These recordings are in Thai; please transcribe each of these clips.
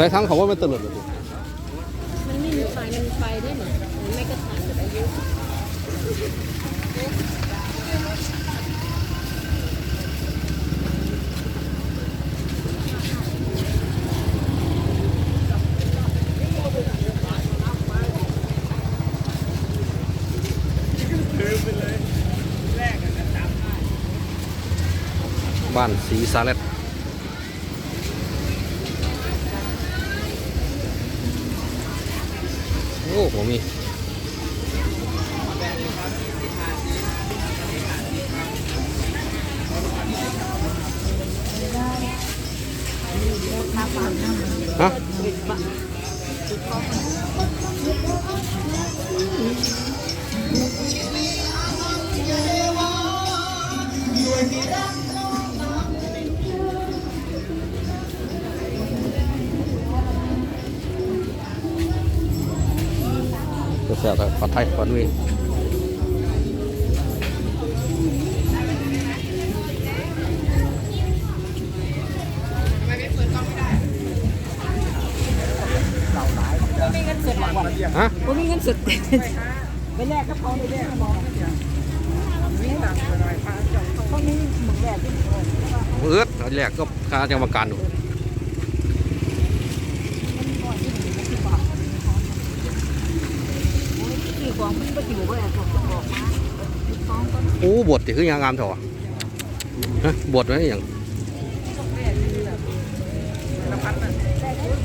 ใส่ทั้งเขาว่าไม่ตลอดเลยมันไม่มีไฟมันมีไฟด้เหรอมันไม่กระถางแบบอายุบ้านสีสาเล็ด อ้ผมมีฮะก็ เสียแต่ปัดไทยปัดวีฮะผมมีเงินสดไปแรกก็พอเลยแรกมองนี่หนักหน่อยพาเจ้าเขานี่มึงแรกที่มึงเอือดอันแรกก็ค่าจังประกันอยู่ ของมันก็อยู่ว่าแอบบอกบอกมาฟ้องก็โอ้บทที่คือยางงามเถอะฮะบทไว้อย่าง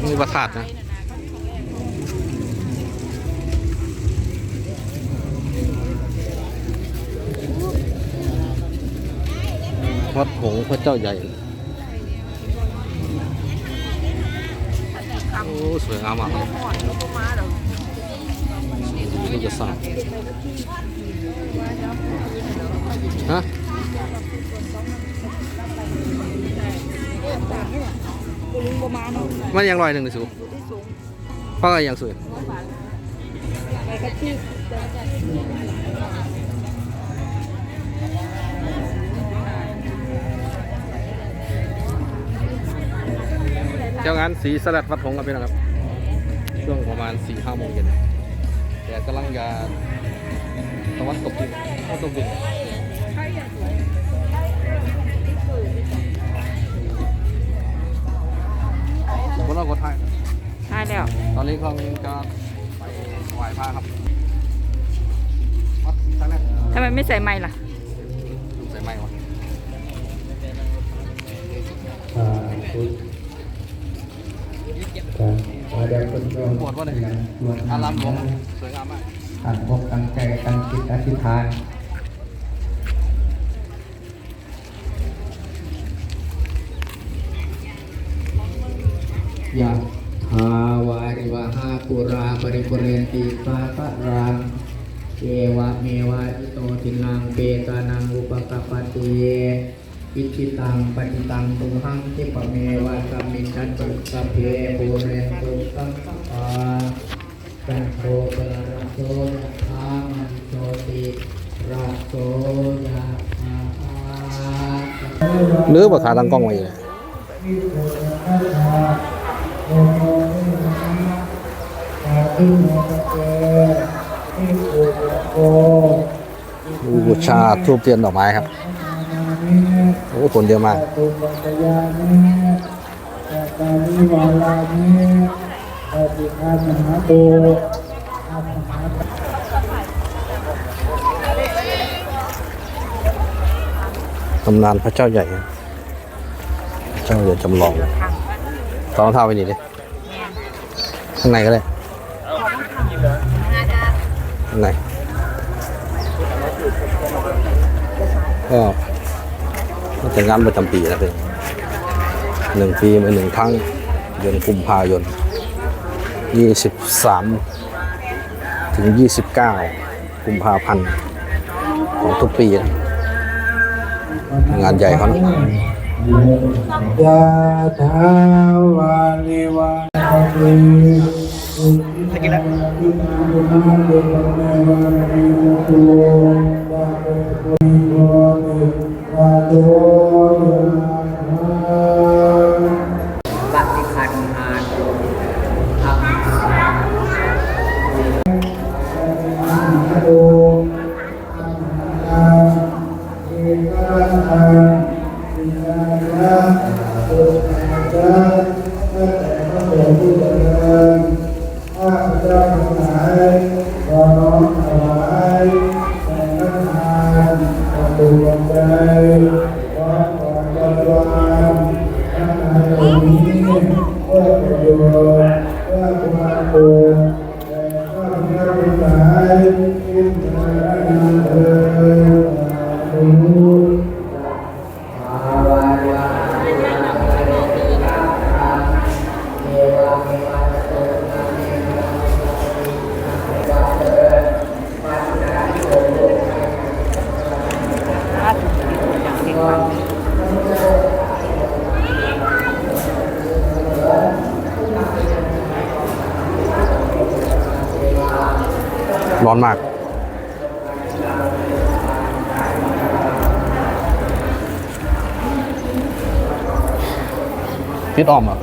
นี่ประทาดนะวัดหงพระเจ้าใหญ่ โอ้ สวยงามมากเลยหอดแล้วก็ มาเดี๋ยวนี่จะสร้างฮะมันยังลอยหนึ่งเลยสูงเพราะอะไรยังสวยเจ้างานสีสลัดวัดหงกันไปนะครับ ช่วงประมาณ4ี่ห้าโมงเย็น แต่กำลังจะตะวันตกดินเข้าตกดินบนเรากดไทยใช่แล้ว ตอนนี้กำลังจะไปไหว้พระครับวัดท่าแรกทำไมไม่ใส่ไม้ล่ะดูใส่ไม้วะอ่าพุทธการอาเดียวคนก็ปวดวะเนี่ยชวนอารามหลวงส วยงามมากตั้งพกตั้งใจตั้งจิตอธิษฐานยะหาวาริวหาปุราปริปุเรนติสาคารังเอวะเมวะอิโตทินังเปตานังอุปกปปติอิชิตังปฏิตังตุหังทิปเมวะสัมมิชันตุสัพเพปุเรนตุสังคปา จันโทประโสยะธามันโชติระโสยะธาหรือว่าขาตั้งกล้องไว้เลยบูชาทูบเทียนดอกไม้ครับ โอ้คนเยอะมาก ตำนานพระเจ้าใหญ่ เจ้าใหญ่จำลองตองเท่าไปนี่ดิข้างในก็ได้ไหนก็จะงานประจำปีนะเป็นหนึ่งปีมาหนึ่งครั้งเดือนกุมภาพันธ์ 23 ถึง 29 กุมภาพันธ์ของทุกปีงานใหญ่เขานะยาทาวาลิวาลิสกิล ตุวันใด อนมากพี่ออมเหรอ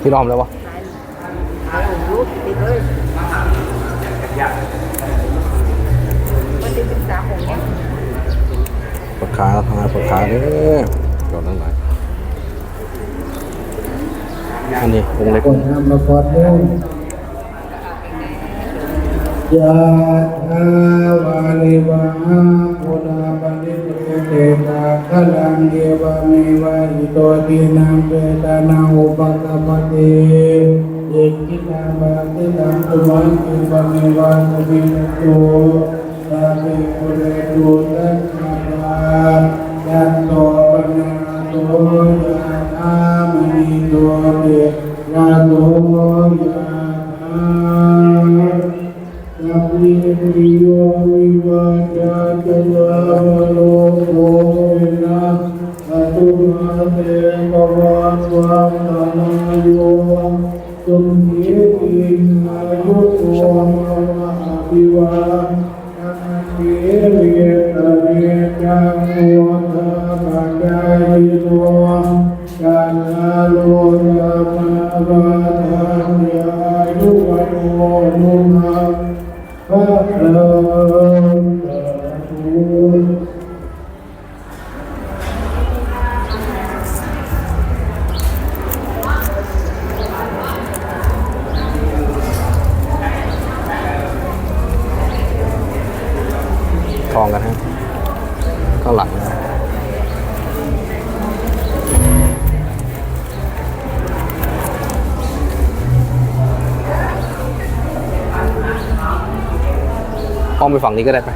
พี่ออมแล้วะปวดขาทำไมปวดขาเนี่ยกดนั่นไหนอันนี้องเล็กคนทำมาพอดเล่น ยะทาวาลิวะหาปุราปริปุเรนติสาคาลังเอวะเมวะอิโตตินังเปตานังอุปกปปติอิกิตังบาติตังตุวันติปะเมวะสมิตุสาภิปุเรตุสัพพะยัตโตปะนาโตยะธามณิโตติยะโตยะ พ ไปฝั่งนี้ก็ได้ไป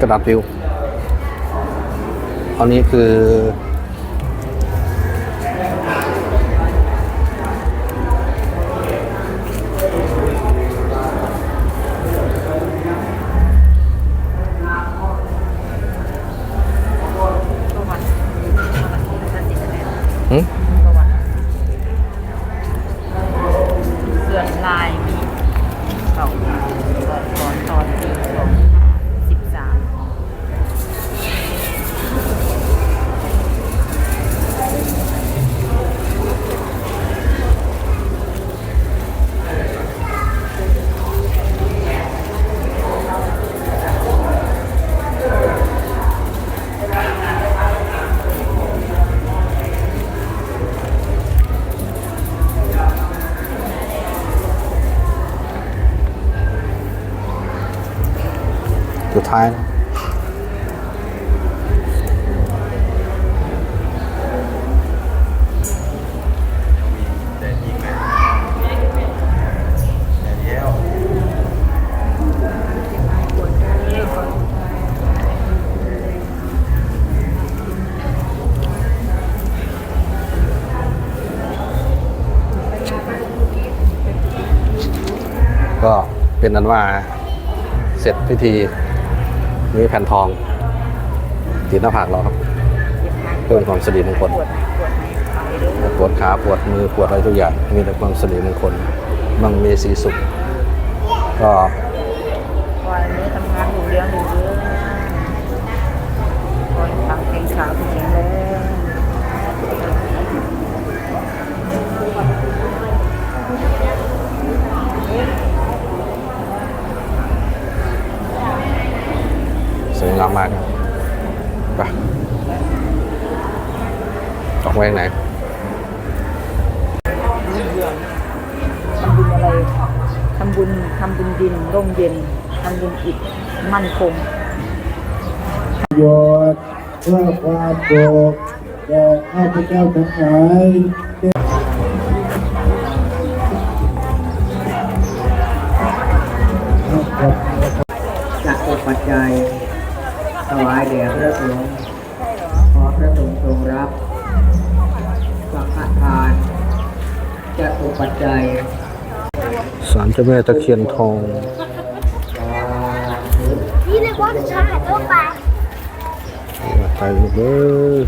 กระดาษปิวอันนี้คือ สุดท้ายนะก็เป็นนั้นว่าเสร็จพิธี มีแผ่นทอง ติดหน้าผากเราครับ เพิ่มความสิริมงคลปวดขาปวดมือปวดอะไรทุกอย่าง มีแต่ความสิริมงคลมั่งมีสีสุข ก็วันนี้ทำงานอยู่เลี้ยงอยู่เยอะคอยฟังเพลงขาวเพลงแล้ว สวยงามมากไปออกไปไหนทำบุญอะไรทำบุญทำบุญดินร่มเย็นทำบุญอิฐมั่นคงโยชน์เพื่อความสุขแก่ข้าพเจ้าทั้งหลาย ปัจจัยสารเจ้าแม่ตะเคียนทอง นี่เลยว่าจะใช้ตัวไปไปหมดเลย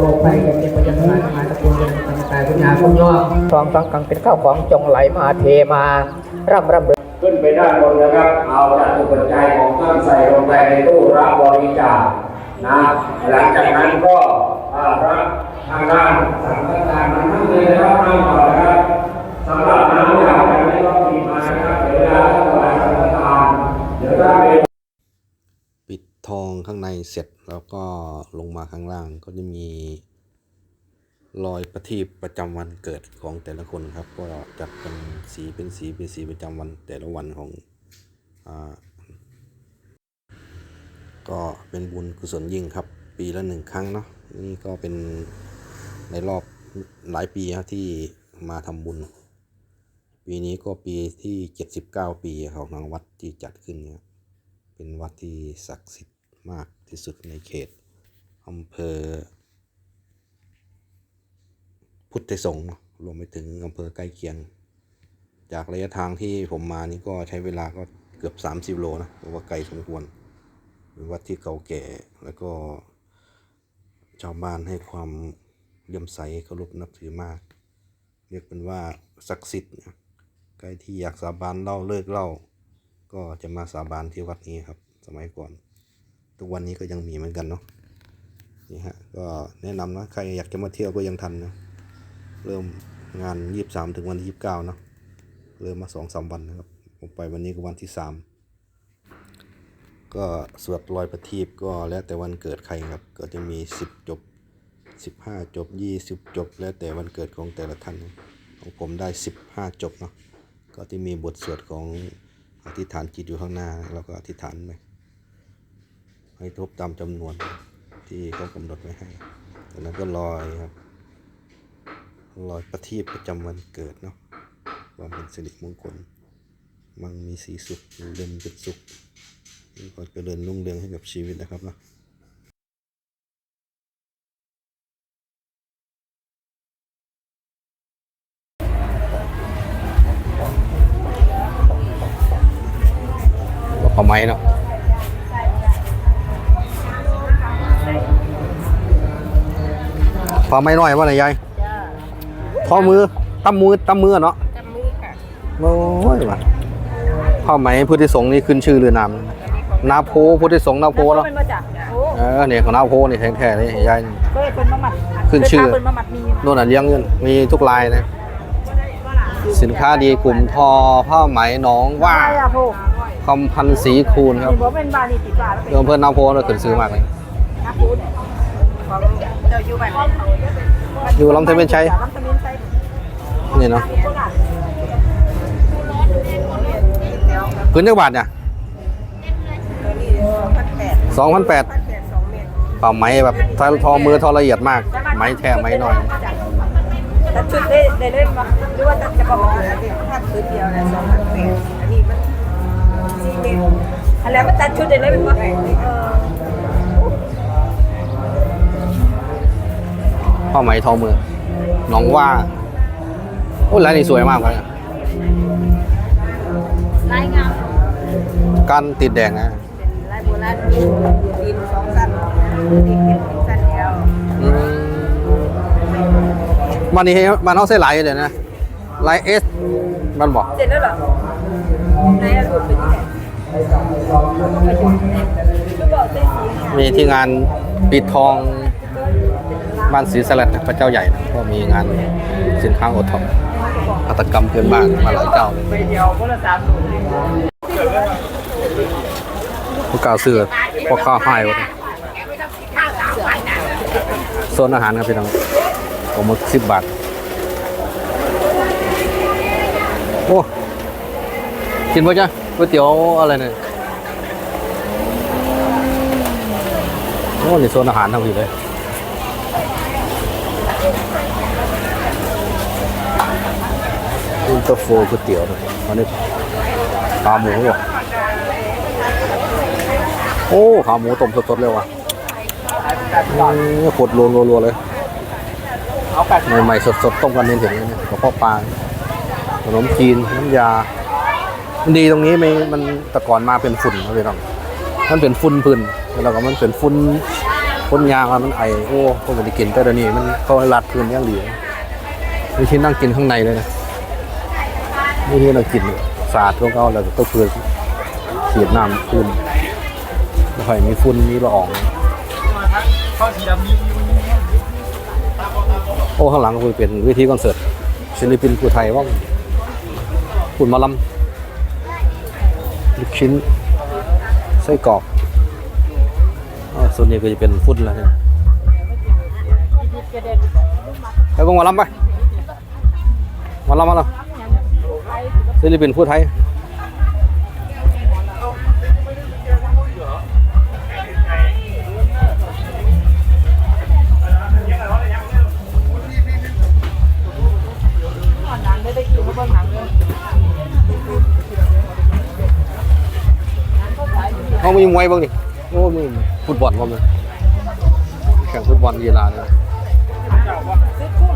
โรคภัยแก่เจ็บประจำกายมหาตะปูเป็นธรรมกายพุทธาพุทธย่อทองสังกังเป็นข้าวของจงไหลมาเทมาร่ำร่ำ ขึ้นไปด้านบนนะครับ เอาจากตุปัจจัยของท่านใส่ลงไปในตู้รับบริจาคนะ หลังจากนั้นก็รับทางด้านสังฆทานนั้นทั้งเลยนะครับนั่งก่อนนะครับสำหรับน้ำอย่างไรก็มีมานะครับเดี๋ยวเวลาท่านถวายสังฆทานเดี๋ยวถ้าเป็นปิดทองข้างในเสร็จแล้วก็ลงมาข้างล่างก็จะมี รอยประทีปประจำวันเกิดของแต่ละคนครับ ก็จัดเป็นสีเป็นสีเป็นสีประจำวันแต่ละวันของอ่าก็เป็นบุญกุศลยิ่งครับ ปีละหนึ่งครั้งเนาะนี่ก็เป็นในรอบหลายปีครับที่มาทำบุญ ปีนี้ก็ปีที่ 79 ปีของทางวัดที่จัดขึ้นเนี่ยเป็นวัดที่ศักดิ์สิทธิ์มากที่สุดในเขตอำเภอ พุทธสงฆ์รวมไปถึงอำเภอใกล้เคียง จากระยะทางที่ผมมานี่ก็ใช้เวลาก็เกือบ 30 โลนะเพราะว่าไกลสมควรเป็นวัดที่เก่าแก่แล้วก็ชาวบ้านให้ความเลื่อมใสเคารพนับถือมาก เรียกเป็นว่าศักดิ์สิทธิ์ใครที่อยากสาบานเล่าเลิกเล่า ก็จะมาสาบานที่วัดนี้ครับ สมัยก่อน ทุกวันนี้ก็ยังมีเหมือนกันเนาะนี่ฮะก็แนะนำนะใครอยากจะมาเที่ยวก็ยังทันนะ เริ่มงานยี่สิบสามถึงวันที่ยี่สิบเก้าเนาะเริ่มมาสองสามวันนะครับผมไปวันนี้ก็วันที่สามก็สวดลอยประทีปก็แล้วแต่วันเกิดใครครับ ก็จะมีสิบจบสิบห้าจบยี่สิบจบ แล้วแต่วันเกิดของแต่ละท่านของผมได้สิบห้าจบเนาะก็ที่มีบทสวดของอธิษฐานจิตอยู่ข้างหน้าแล้วก็อธิษฐานไปให้ทบตามจำนวนที่เขากำหนดไว้ให้จากนั้นก็ลอยครับ ลอยประทีปประจำวันเกิดเนาะความเป็นสิริมงคล มังมีสีสุขเด่นเป็นสุขมีความเจริญรุ่งเรืองให้กับชีวิตนะครับเนาะก็พอไม้เนาะพอไม่น้อยว่าไหนยาย พอมือตั้มมือตั้มมือเนาะจำมือค่ะโอ้ยว่ะผ้าไหมพุทธิสงฆ์นี่ขึ้นชื่อเรือนามนาโพพุทธิสงฆ์นาโพเนาะเป็นมาจากโอ้เออเนี่ยของนาโพนี่แท้ๆนี่ยายก็เลยเป็นมาหมัดขึ้นชื่อเป็นมาหมัดมีโน่นน่ะเลี้ยงเงินมีทุกลายนะสินค้าดีกลุ่มทอผ้าไหมหนองว่าใช่อะพวกคำพันธ์สีคูณครับนี่บอกเป็นบานีติดบาแล้วเป็นเดิมเพื่อนนาโพเราขึ้นซื้อมากเลยนักพูดของเจ้าอยู่แบบ อยู่ลำเทเวนชัยนชัยนี่เนาะพื้นจักบาทเนี่ยสองพันแปดป่าไหมแบบทอมือทอละเอียดมากไหมแท้ไหมน้อยแต่ชุดได้ได้เล่นมาหรือว่าจะจะประมาณอะไรถ้าชุดเดียวนี่ยสองพันแปดอันนี้มันสี่เมตรอันแล้วมันตัดชุดได้เลยเป็นว่าเออ ผ้าไหมทอมือหน้องว่าโอ้ยลายนี่สวยมากเลยอะลายงามการติดแดงนะลายโบราณดินสองสั้นดินเก็บสั้นเดียวอืมมันนี่มันเขาใส่ลายอยู่เลยนะลายเอสมันบอกเสร็จแล้วเหรอไหนอะรูปเป็นที่ไหนรูปบอกเส้นสีมีที่งานปิดทอง บ้านศรีสลัดพระเจ้าใหญ่นะก็มีงานสินค้าโอท็อปหัตกรรมเพื่อนบ้านมาหลายเจ้าเลยเดียวคนละสามรูปรผู้กล้าซื้อพอข้าวให้วะโซนอาหารครับพี่น้องผมมาสิบบาท โอ้กินป่ะจ๊ะก๋วยเตี๋ยวอะไรเนี่ยโอ้นี่โซนอาหารทั้งหมดเลยอิน เตอร์โฟก๋วยเตี๋ยวนะอันนี้ขาหมูเหรอโอ้ขาหมูต้มสดๆเลยว่ะโอ้กดรัวๆเลยใหม่ๆสดๆต้มกันเน้นเห็นเลยเนี่ยกระเพาะปลาขนมจีนน้ำยา มันดีตรงนี้ไม่มันแต่ก่อนมาเป็นฝุ่นนะพี่น้องมันเป็นฝุ่นพื้นแล้วก็มันเป็นฝุ่นฝุ่นยางมันไอโอ้ก็ไม่ได้กินแต่เดี๋ยวนี้มันเขาให้รัดพื้นย่างดีมีที่นั่งกินข้างในเลยนะ นี่ที่เรากินเนี่ยสะอาดของเขาแล้วก็คือฉีดน้ำพื้นไม่ค่อยมีฝุ่นมีละอองโอ้ข้างหลังก็คือเป็นเวิธีคอนเสิร์ตศิลปินผู้ไทยว่างคุณมาลำลูกชิ้นไส้กรอกอส่วนนี้ก็จะเป็นฟุตแล้วเนี่ยไปกงมาลำไปมาลำมาลำ ศิลปินพูดไทยเขามีมวยบ้างดิโอ้มีฟุตบอลบ้างเลยแข่งฟุตบอลกีฬาเลยซื้อคุ้ม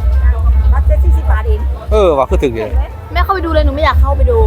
รัดเจ็ดสี่สิบบาทเอง เออ ว่าคือถึงเลย ม่เข้าไปดูเลยหนูไม่อยากเข้าไปดู